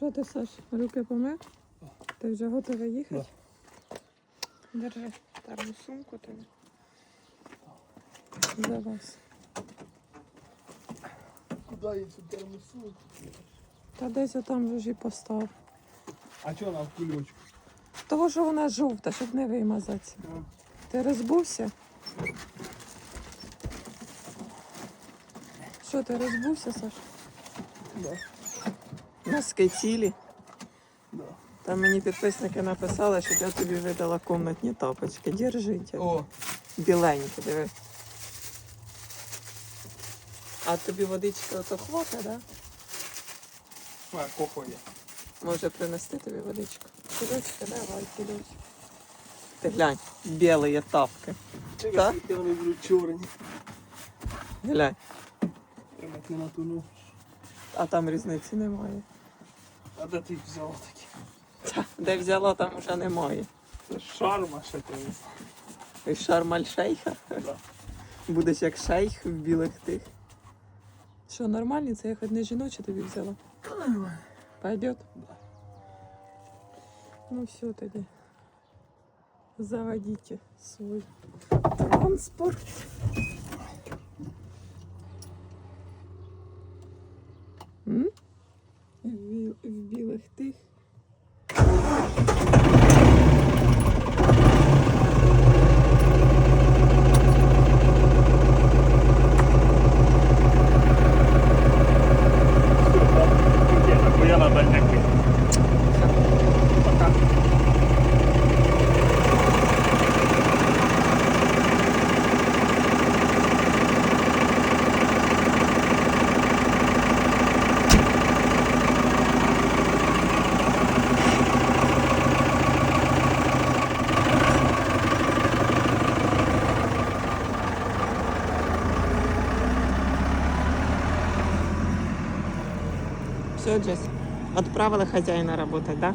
Що ти, Саш, руки помив? Ти вже готовий їхати? Держи терму сумку тобі. За вас. Куда я цю термосу? Та десь там вже ж і постав. А чого вона в кульочку? Того, що вона жовта, щоб не вимазатися. Ти розбувся? Що, ти розбувся, Саш? Да. Носки цілі. Да. Там мені підписники написали, щоб я тобі видала комнатні тапочки. Держіть. О, Біленькі, диви. А тобі водички ото хвата, да? моя кохоє. Може принести тобі водичку? Кидочка, давай, кидочка. Ти глянь, білі тапки. Так? Чекай, скільки вони будуть чорні. Глянь, Прямо як не на ту ну. А там різниці немає. А де ти взяла такі? Та, де взяла, там уже немає. Це ж шарма ще. І шармаль шейха. Да. Будеш як шейх в білих тих. Що, нормальні? Це я хоч не жіночі тобі взяла. Пойдет? Да. Ну все тоді. Заводите свой транспорт. В, в білих тих. Все, Джесс, отправила хозяина работать, да?